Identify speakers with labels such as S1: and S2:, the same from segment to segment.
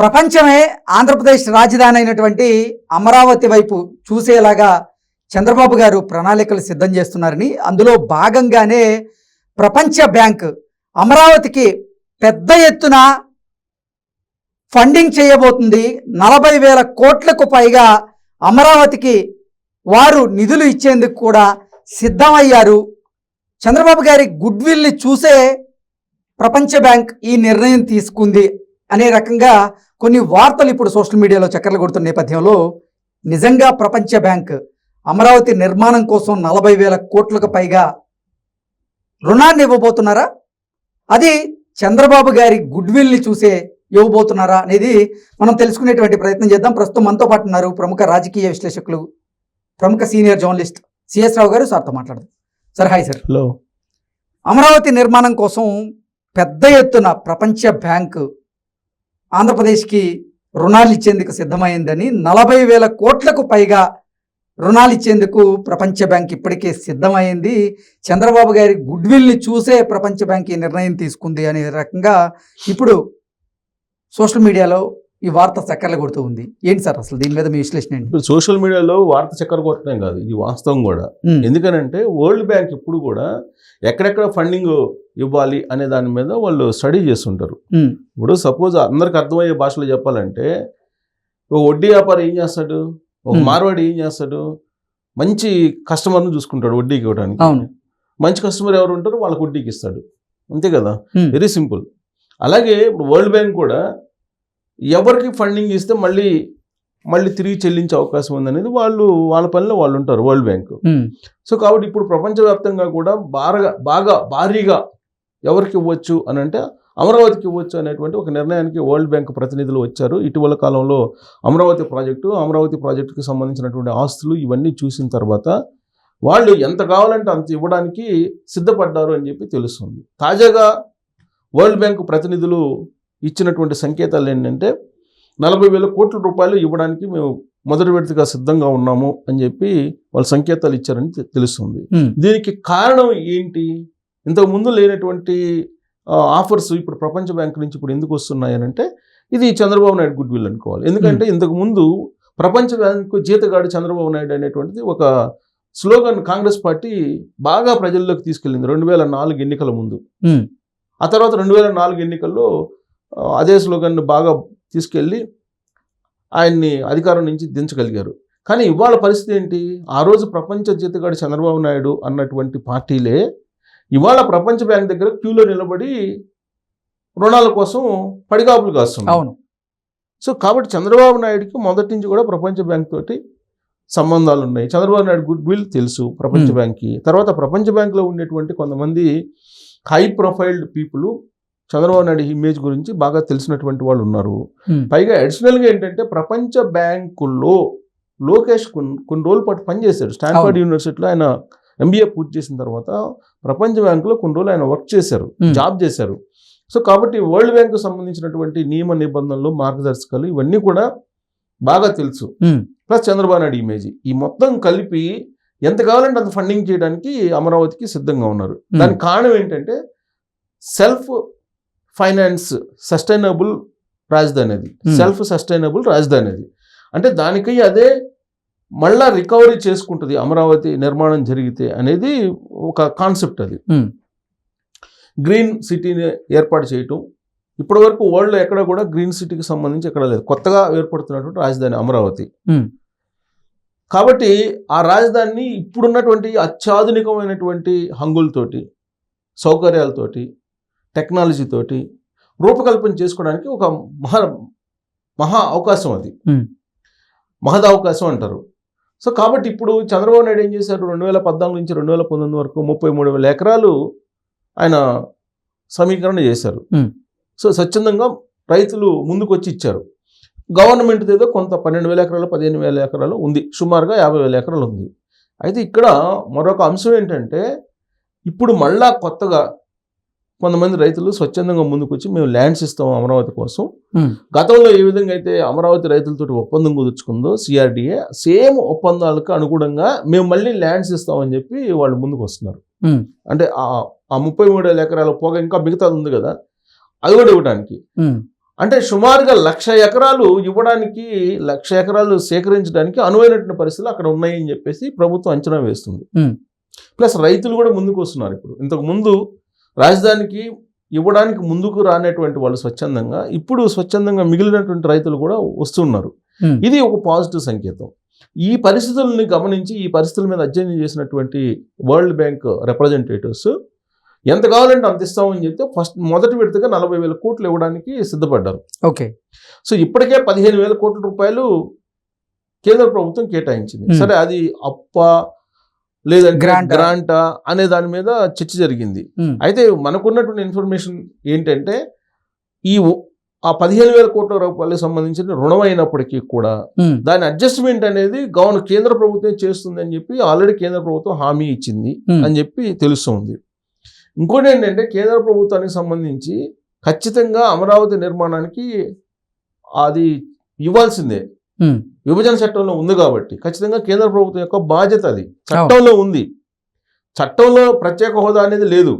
S1: ప్రపంచమే ఆంధ్రప్రదేశ్ రాజధాని అయినటువంటి అమరావతి వైపు చూసేలాగా చంద్రబాబు గారు ప్రణాళికలు సిద్ధం చేస్తున్నారని అందులో భాగంగానే ప్రపంచ బ్యాంక్ అమరావతికి పెద్ద ఎత్తున ఫండింగ్ చేయబోతుంది. నలభై వేల కోట్లకు పైగా అమరావతికి వారు నిధులు ఇచ్చేందుకు కూడా సిద్ధమయ్యారు. చంద్రబాబు గారి గుడ్ విల్ని చూసే ప్రపంచ బ్యాంక్ ఈ నిర్ణయం తీసుకుంది అనే రకంగా కొన్ని వార్తలు ఇప్పుడు సోషల్ మీడియాలో చక్కర్లు కొడుతున్న నేపథ్యంలో నిజంగా ప్రపంచ బ్యాంక్ అమరావతి నిర్మాణం కోసం నలభై వేల కోట్లకు పైగా రుణాన్ని ఇవ్వబోతున్నారా? అది చంద్రబాబు గారి గుడ్ విల్ని చూసే ఇవ్వబోతున్నారా అనేది మనం తెలుసుకునేటువంటి ప్రయత్నం చేద్దాం. ప్రస్తుతం మనతో పాటు ఉన్నారు ప్రముఖ రాజకీయ విశ్లేషకులు ప్రముఖ సీనియర్ జర్నలిస్ట్ సిఎస్ రావు గారు. సార్తో మాట్లాడదాం. Sir hi sir.
S2: Hello.
S1: Amaravati నిర్మాణం కోసం పెద్ద ఎత్తున ప్రపంచ బ్యాంకు ఆంధ్రప్రదేశ్కి రుణాలు ఇచ్చేందుకు సిద్ధమైందని నలభై వేల కోట్లకు పైగా రుణాలు ఇచ్చేందుకు ప్రపంచ బ్యాంక్ ఇప్పటికే సిద్ధమైంది. చంద్రబాబు గారి గుడ్ విల్ని చూసే ప్రపంచ బ్యాంక్ ఈ నిర్ణయం తీసుకుంది అనే రకంగా ఇప్పుడు సోషల్ మీడియాలో ఈ వార్త చక్కర్లు కొడుతూ ఉంది. ఏంటి సార్ అసలు దీని మీద మీ విశ్లేషణ ఏంటి?
S2: ఇప్పుడు సోషల్ మీడియాలో వార్త చక్కర కొట్టడం కాదు ఇది వాస్తవం కూడా. ఎందుకనంటే వరల్డ్ బ్యాంక్ ఇప్పుడు కూడా ఎక్కడెక్కడ ఫండింగ్ ఇవ్వాలి అనే దాని మీద వాళ్ళు స్టడీ చేస్తుంటారు. ఇప్పుడు సపోజ్ అందరికి అర్థమయ్యే భాషలో చెప్పాలంటే ఒక వడ్డీ వ్యాపారి ఏం చేస్తాడు? ఒక. మార్వాడి ఏం చేస్తాడు? మంచి కస్టమర్ను చూసుకుంటాడు వడ్డీకి ఇవ్వడానికి మంచి కస్టమర్ ఎవరు ఉంటారో వాళ్ళకి వడ్డీకి ఇస్తాడు. అంతే కదా. Very simple. అలాగే ఇప్పుడు వరల్డ్ బ్యాంక్ కూడా ఎవరికి ఫండింగ్ ఇస్తే మళ్ళీ మళ్ళీ తిరిగి చెల్లించే అవకాశం ఉందనేది వాళ్ళు వాళ్ళ పనిలో వాళ్ళు ఉంటారు వరల్డ్ బ్యాంక్. సో కాబట్టి ఇప్పుడు ప్రపంచవ్యాప్తంగా కూడా బాగా బాగా భారీగా ఎవరికి ఇవ్వచ్చు అని అంటే అమరావతికి ఇవ్వచ్చు అనేటువంటి ఒక నిర్ణయానికి వరల్డ్ బ్యాంక్ ప్రతినిధులు వచ్చారు. ఇటీవల కాలంలో అమరావతి ప్రాజెక్టు అమరావతి ప్రాజెక్టుకి సంబంధించినటువంటి ఆస్తులు ఇవన్నీ చూసిన తర్వాత వాళ్ళు ఎంత కావాలంటే అంత ఇవ్వడానికి సిద్ధపడ్డారు అని చెప్పి తెలుస్తుంది. తాజాగా వరల్డ్ బ్యాంక్ ప్రతినిధులు ఇచ్చినటువంటి సంకేతాలు ఏంటంటే నలభై వేల కోట్ల రూపాయలు ఇవ్వడానికి మేము మొదటి విడతగా సిద్ధంగా ఉన్నాము అని చెప్పి వాళ్ళు సంకేతాలు ఇచ్చారని తెలుస్తుంది. దీనికి కారణం ఏంటి? ఇంతకు ముందు లేనటువంటి ఆఫర్స్ ఇప్పుడు ప్రపంచ బ్యాంక్ నుంచి ఇప్పుడు ఎందుకు వస్తున్నాయని అంటే ఇది చంద్రబాబు నాయుడు గుడ్ విల్ అనుకోవాలి. ఎందుకంటే ఇంతకు ముందు ప్రపంచ బ్యాంకు జీతగాడు చంద్రబాబు నాయుడు అనేటువంటిది ఒక స్లోగన్ కాంగ్రెస్ పార్టీ బాగా ప్రజల్లోకి తీసుకెళ్ళింది రెండు వేల నాలుగు ఎన్నికల ముందు. ఆ తర్వాత రెండు వేల నాలుగు ఎన్నికల్లో అదే స్లోగన్ బాగా తీసుకెళ్ళి ఆయన్ని అధికారం నుంచి దించగలిగారు. కానీ ఇవాళ పరిస్థితి ఏంటి? ఆ రోజు ప్రపంచ జీతగాడు చంద్రబాబు నాయుడు అన్నటువంటి పార్టీలే ఇవాళ ప్రపంచ బ్యాంక్ దగ్గర క్యూలో నిలబడి రుణాల కోసం పడిగాపులు కాస్తుంది.
S1: అవును.
S2: సో కాబట్టి చంద్రబాబు నాయుడుకి మొదటి నుంచి కూడా ప్రపంచ బ్యాంక్ తోటి సంబంధాలు ఉన్నాయి. చంద్రబాబు నాయుడు గుడ్ విల్ తెలుసు ప్రపంచ. బ్యాంక్కి. తర్వాత ప్రపంచ బ్యాంక్లో ఉండేటువంటి కొంతమంది high profiled people Chandrababu Naidu image గురించి బాగా తెలిసినటువంటి వాళ్ళు ఉన్నారు. పైగా అడిషనల్గా ఏంటంటే ప్రపంచ బ్యాంకుల్లో లోకేష్ కొన్ని కొన్ని రోజుల పాటు పనిచేశాడు. స్టాన్ఫర్డ్. యూనివర్సిటీలో ఆయన ఎంబీఏ పూర్తి చేసిన తర్వాత ప్రపంచ బ్యాంకులో కొన్ని రోజులు ఆయన వర్క్ చేశారు. జాబ్ చేశారు. సో కాబట్టి వరల్డ్ బ్యాంకు సంబంధించినటువంటి నియమ నిబంధనలు మార్గదర్శకాలు ఇవన్నీ కూడా బాగా తెలుసు. ప్లస్ చంద్రబాబు నాయుడు ఇమేజ్ ఈ మొత్తం కలిపి ఎంత కావాలంటే అంత ఫండింగ్ చేయడానికి అమరావతికి సిద్ధంగా ఉన్నారు. దానికి కారణం ఏంటంటే సెల్ఫ్ ఫైనాన్స్ సస్టైనబుల్ రాజధాని అది. సెల్ఫ్ సస్టైనబుల్ రాజధాని అది. అంటే దానికి అదే మళ్ళా రికవరీ చేసుకుంటుంది అమరావతి నిర్మాణం జరిగితే అనేది ఒక కాన్సెప్ట్ అది. గ్రీన్ సిటీని ఏర్పాటు చేయటం. ఇప్పటివరకు వరల్డ్లో ఎక్కడ కూడా గ్రీన్ సిటీకి సంబంధించి ఎక్కడ లేదు. కొత్తగా ఏర్పడుతున్నటువంటి రాజధాని అమరావతి. కాబట్టి ఆ రాజధానిని ఇప్పుడున్నటువంటి అత్యాధునికమైనటువంటి హంగులతోటి సౌకర్యాలతోటి టెక్నాలజీతోటి రూపకల్పన చేసుకోవడానికి ఒక మహా మహా అవకాశం అది. మహద్ అవకాశం అంటారు. సో కాబట్టి ఇప్పుడు చంద్రబాబు నాయుడు ఏం చేశారు? రెండు వేల పద్నాలుగు నుంచి రెండు వేల పంతొమ్మిది వరకు ముప్పై మూడు వేల ఎకరాలు ఆయన సమీకరణ చేశారు. సో స్వచ్ఛందంగా రైతులు ముందుకు వచ్చి ఇచ్చారు. గవర్నమెంట్ ఏదో కొంత పన్నెండు వేల ఎకరాలు పదిహేను వేల ఎకరాలు ఉంది. సుమారుగా యాభై వేల ఎకరాలు ఉంది. అయితే ఇక్కడ మరొక అంశం ఏంటంటే ఇప్పుడు మళ్ళా కొత్తగా కొంతమంది రైతులు స్వచ్ఛందంగా ముందుకు వచ్చి మేము ల్యాండ్స్ ఇస్తాం అమరావతి కోసం. గతంలో ఏ విధంగా అయితే అమరావతి రైతులతో ఒప్పందం కుదుర్చుకుందో సిఆర్డిఏ సేమ్ ఒప్పందాలకు అనుగుణంగా మేము మళ్ళీ ల్యాండ్స్ ఇస్తామని చెప్పి వాళ్ళు ముందుకు వస్తున్నారు అంటే ఆ- ముప్పై మూడు వేల ఎకరాల పోగా ఇంకా మిగతాది ఉంది కదా అది కూడా ఇవ్వడానికి. అంటే సుమారుగా లక్ష ఎకరాలు ఇవ్వడానికి లక్ష ఎకరాలు సేకరించడానికి అనువైనటువంటి పరిస్థితులు అక్కడ ఉన్నాయని చెప్పేసి ప్రభుత్వం అంచనా వేస్తుంది. ప్లస్ రైతులు కూడా ముందుకు వస్తున్నారు ఇప్పుడు. ఇంతకు ముందు రాజధానికి ఇవ్వడానికి ముందుకు రానటువంటి వాళ్ళు స్వచ్ఛందంగా ఇప్పుడు స్వచ్ఛందంగా మిగిలినటువంటి రైతులు కూడా వస్తున్నారు. ఇది ఒక పాజిటివ్ సంకేతం. ఈ పరిస్థితుల్ని గమనించి ఈ పరిస్థితుల మీద అధ్యయనం చేసినటువంటి వరల్డ్ బ్యాంక్ రిప్రజెంటేటివ్స్ ఎంత కావాలంటే అంత ఇస్తామని చెప్తే ఫస్ట్ మొదటి విడతగా నలభై వేల కోట్లు ఇవ్వడానికి సిద్ధపడ్డారు.
S1: ఓకే.
S2: సో ఇప్పటికే పదిహేను వేల కోట్ల రూపాయలు కేంద్ర ప్రభుత్వం కేటాయించింది. సరే అది అప్ప
S1: Grant ఆ?
S2: గ్రాంటా అనే దాని మీద చర్చ జరిగింది.
S1: Hmm.
S2: అయితే మనకున్నటువంటి ఇన్ఫర్మేషన్ ఏంటంటే ఈ ఆ పదిహేను వేల కోట్ల రూపాయలకు సంబంధించిన రుణం అయినప్పటికీ కూడా
S1: ఉమ్,
S2: దాని అడ్జస్ట్మెంట్ అనేది గవర్న కేంద్ర ప్రభుత్వం చేస్తుంది అని చెప్పి ఆల్రెడీ కేంద్ర ప్రభుత్వం హామీ ఇచ్చింది
S1: ఉమ్,
S2: అని చెప్పి తెలుస్తుంది. ఇంకోటి ఏంటంటే కేంద్ర ప్రభుత్వానికి సంబంధించి ఖచ్చితంగా అమరావతి నిర్మాణానికి అది ఇవ్వాల్సిందే. విభజన చట్టంలో ఉంది కాబట్టి ఖచ్చితంగా కేంద్ర ప్రభుత్వం యొక్క బాధ్యత అది. చట్టంలో ఉంది. చట్టంలో ప్రత్యేక హోదా అనేది లేదు.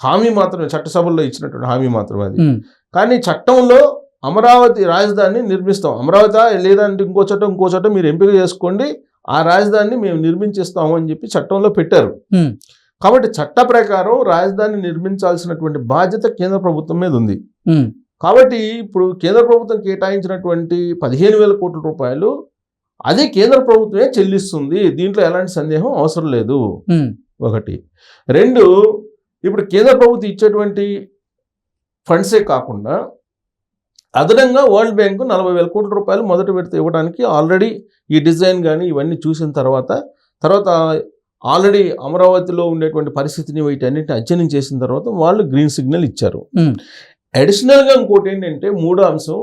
S2: హామీ మాత్రమే చట్టసభల్లో ఇచ్చినటువంటి హామీ మాత్రమే అది. కానీ చట్టంలో అమరావతి రాజధానిని నిర్మిస్తాం. అమరావతి లేదంటే ఇంకో చట్టం ఇంకో చట్టం మీరు ఎంపిక చేసుకోండి. ఆ రాజధానిని మేము నిర్మించేస్తాము అని చెప్పి చట్టంలో పెట్టారు. కాబట్టి చట్ట ప్రకారం రాజధాని నిర్మించాల్సినటువంటి బాధ్యత కేంద్ర ప్రభుత్వం మీద ఉంది. కాబట్టి ఇప్పుడు కేంద్ర ప్రభుత్వం కేటాయించినటువంటి పదిహేను వేల కోట్ల రూపాయలు అదే కేంద్ర ప్రభుత్వమే చెల్లిస్తుంది. దీంట్లో ఎలాంటి సందేహం అవసరం లేదు. ఒకటి. రెండు ఇప్పుడు కేంద్ర ప్రభుత్వం ఇచ్చేటువంటి ఫండ్సే కాకుండా అదనంగా వరల్డ్ బ్యాంకు నలభై వేల కోట్ల రూపాయలు మొదట విడత ఇవ్వడానికి ఆల్రెడీ ఈ డిజైన్ కానీ ఇవన్నీ చూసిన తర్వాత తర్వాత ఆల్రెడీ అమరావతిలో ఉండేటువంటి పరిస్థితిని వీటన్నిటిని అధ్యయనం చేసిన తర్వాత వాళ్ళు గ్రీన్ సిగ్నల్ ఇచ్చారు. అడిషనల్గా ఇంకోటి ఏంటంటే మూడో అంశం.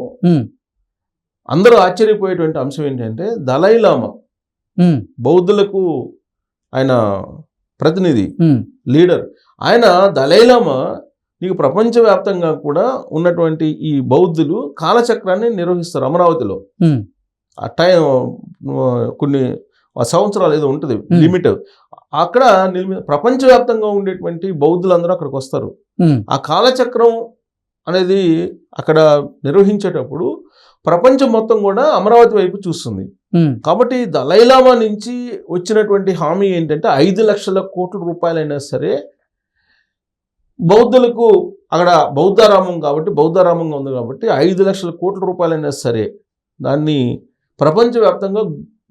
S2: అందరూ ఆశ్చర్యపోయేటువంటి అంశం ఏంటంటే దలైలామా బౌద్ధులకు ఆయన ప్రతినిధి లీడర్. ఆయన దలైలామా నీకు ప్రపంచవ్యాప్తంగా కూడా ఉన్నటువంటి ఈ బౌద్ధులు కాలచక్రాన్ని నిర్వహిస్తారు అమరావతిలో. ఆ టైం కొన్ని సంవత్సరాలు ఏదో ఉంటుంది. లిమిట్. అక్కడ ప్రపంచవ్యాప్తంగా ఉండేటువంటి బౌద్ధులందరూ అక్కడికి వస్తారు. ఆ కాలచక్రం అనేది అక్కడ నిర్వహించేటప్పుడు ప్రపంచం మొత్తం కూడా అమరావతి వైపు చూస్తుంది. కాబట్టి దలైలామా నుంచి వచ్చినటువంటి హామీ ఏంటంటే ఐదు లక్షల కోట్ల రూపాయలైనా సరే బౌద్ధులకు అక్కడ బౌద్ధారామం కాబట్టి బౌద్ధారామంగా ఉంది కాబట్టి ఐదు లక్షల కోట్ల రూపాయలైనా సరే దాన్ని ప్రపంచవ్యాప్తంగా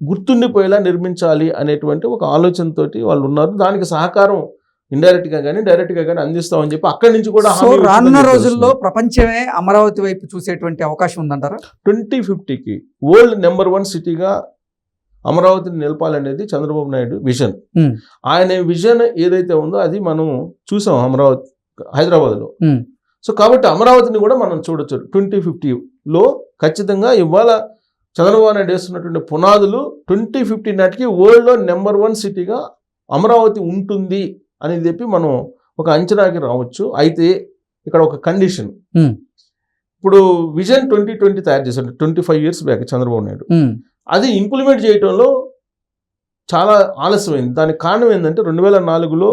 S2: గుర్తుండిపోయేలా నిర్మించాలి అనేటువంటి ఒక ఆలోచనతోటి వాళ్ళు ఉన్నారు. దానికి సహకారం ఇండైరెక్ట్గా కానీ డైరెక్ట్గా కానీ అందిస్తామని చెప్పి అక్కడి నుంచి కూడా
S1: సో రానున్న రోజుల్లో ప్రపంచమే అమరావతి వైపు చూసేటువంటి అవకాశం ఉందంటారా?
S2: ట్వంటీ ఫిఫ్టీకి వరల్డ్ నెంబర్ వన్ సిటీగా అమరావతిని నిలపాలనేది చంద్రబాబు నాయుడు విజన్. ఆయన విజన్ ఏదైతే ఉందో అది మనం చూసాం అమరావతి హైదరాబాద్లో. సో కాబట్టి అమరావతిని కూడా మనం చూడొచ్చు. ట్వంటీ ఫిఫ్టీలో ఖచ్చితంగా ఇవాళ చంద్రబాబు నాయుడు వేస్తున్నటువంటి పునాదులు ట్వంటీ ఫిఫ్టీ నాటికి వరల్డ్లో నెంబర్ వన్ సిటీగా అమరావతి ఉంటుంది. అని చెప్పి మనం ఒక అంచనాకి రావచ్చు. అయితే ఇక్కడ ఒక కండిషన్. ఇప్పుడు విజన్ ట్వంటీ ట్వంటీ తయారు చేశాడు. Twenty five years back Chandrababu Naidu. అది ఇంప్లిమెంట్ చేయడంలో చాలా ఆలస్యమైంది. దానికి కారణం ఏంటంటే రెండు వేల నాలుగులో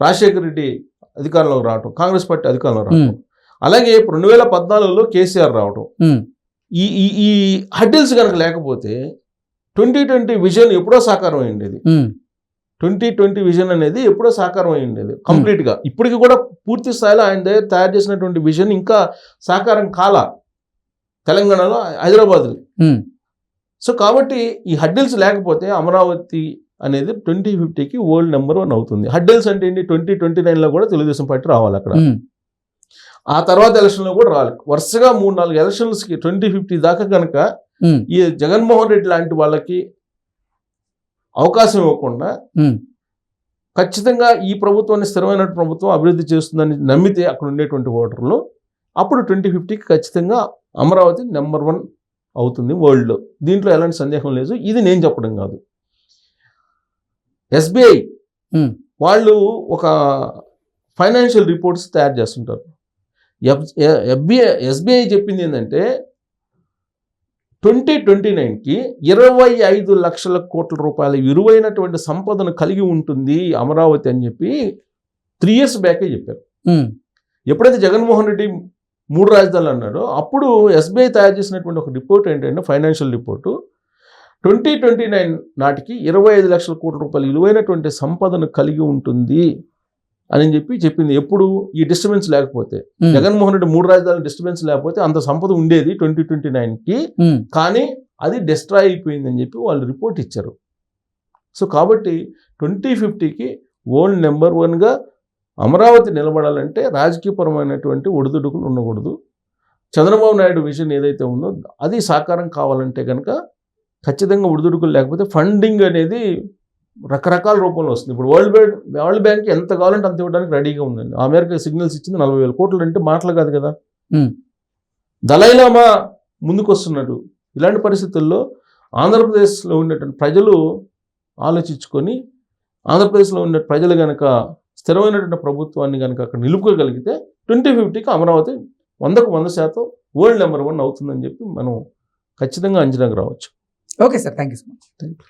S2: రాజశేఖర రెడ్డి అధికారంలోకి రావటం కాంగ్రెస్ పార్టీ అధికారంలో రావటం. అలాగే రెండు వేల పద్నాలుగులో కేసీఆర్ రావటం. ఈ ఈ ఈ హడ్డిల్స్ కనుక లేకపోతే ట్వంటీ ట్వంటీ విజన్ ఎప్పుడో సాకారం అయ్యిండేది
S1: ఉమ్,
S2: ట్వంటీ ట్వంటీ విజన్ అనేది ఎప్పుడో సాకారం అయ్యిండేది కంప్లీట్గా. ఇప్పటికి కూడా పూర్తి స్థాయిలో ఆయన దగ్గర తయారు చేసినటువంటి విజన్ ఇంకా సాకారం కాల తెలంగాణలో హైదరాబాద్
S1: ఉమ్,
S2: సో కాబట్టి ఈ హడ్డిల్స్ లేకపోతే అమరావతి అనేది ట్వంటీ ఫిఫ్టీకి వరల్డ్ నెంబర్ వన్ అవుతుంది. హడ్డిల్స్ అంటే ఏంటి? ట్వంటీ ట్వంటీ నైన్లో కూడా తెలుగుదేశం పార్టీ రావాలి అక్కడ.
S1: ఉమ్,
S2: ఆ తర్వాత ఎలక్షన్లో కూడా రావాలి. వరుసగా మూడు నాలుగు ఎలక్షన్స్కి ట్వంటీ ఫిఫ్టీ దాకా కనుక ఈ జగన్మోహన్ రెడ్డి లాంటి వాళ్ళకి అవకాశం ఇవ్వకుండా ఖచ్చితంగా ఈ ప్రభుత్వాన్ని స్థిరమైన ప్రభుత్వం అభివృద్ధి చేస్తుందని నమ్మితే అక్కడ ఉండేటువంటి ఓటర్లు అప్పుడు ట్వంటీ ఫిఫ్టీకి ఖచ్చితంగా అమరావతి నెంబర్ వన్ అవుతుంది వరల్డ్లో. దీంట్లో ఎలాంటి సందేహం లేదు. ఇది నేను చెప్పడం కాదు. ఎస్బీఐ. వాళ్ళు ఒక ఫైనాన్షియల్ రిపోర్ట్స్ తయారు చేస్తుంటారు. ఎఫ్బిఐ ఎస్బీఐ చెప్పింది ఏంటంటే ట్వంటీ ట్వంటీ నైన్కి ఇరవై ఐదు లక్షల కోట్ల రూపాయల విలువైనటువంటి సంపదను కలిగి ఉంటుంది అమరావతి అని చెప్పి త్రీ ఇయర్స్ బ్యాకే చెప్పారు. ఎప్పుడైతే జగన్మోహన్ రెడ్డి మూడు రాజధానులు అన్నాడు అప్పుడు ఎస్బీఐ తయారు చేసినటువంటి ఒక రిపోర్ట్ ఏంటంటే financial report. Twenty twenty nine నాటికి ఇరవై ఐదు లక్షల కోట్ల రూపాయలు విలువైనటువంటి సంపదను కలిగి ఉంటుంది. అని చెప్పి చెప్పింది. ఎప్పుడు ఈ డిస్టర్బెన్స్ లేకపోతే. జగన్మోహన్ రెడ్డి మూడు రాజధానులు డిస్టర్బెన్స్ లేకపోతే అంత సంపద ఉండేది ట్వంటీ ట్వంటీ నైన్కి. కానీ అది డిస్ట్రాయ్ అయిపోయిందని చెప్పి వాళ్ళు రిపోర్ట్ ఇచ్చారు. సో కాబట్టి ట్వంటీ ఫిఫ్టీకి వరల్డ్ నెంబర్ వన్గా అమరావతి నిలబడాలంటే రాజకీయపరమైనటువంటి ఒడిదుడుకులు ఉండకూడదు. చంద్రబాబు నాయుడు విజన్ ఏదైతే ఉందో అది సాకారం కావాలంటే కనుక ఖచ్చితంగా ఒడిదుడుకులు లేకపోతే ఫండింగ్ అనేది రకరకాల రూపంలో వస్తుంది. ఇప్పుడు వరల్డ్ బ్యాంక్ వరల్డ్ బ్యాంక్ ఎంత కావాలంటే అంత ఇవ్వడానికి రెడీగా ఉందండి. ఆ మేరకు సిగ్నల్స్ ఇచ్చింది నలభై వేల. కోట్లు అంటే మాటలు కాదు కదా. దలైలామా ముందుకు వస్తున్నాడు ఇలాంటి పరిస్థితుల్లో ఆంధ్రప్రదేశ్లో ఉన్నటువంటి ప్రజలు ఆలోచించుకొని ఆంధ్రప్రదేశ్లో ఉన్న ప్రజలు కనుక స్థిరమైనటువంటి ప్రభుత్వాన్ని కనుక అక్కడ నిలుపుకోగలిగితే ట్వంటీ ఫిఫ్టీకి అమరావతి వందకు వంద శాతం వరల్డ్ నెంబర్ వన్ అవుతుందని చెప్పి మనం ఖచ్చితంగా అంచనాకు రావచ్చు.
S1: Okay sir. Thank you so much.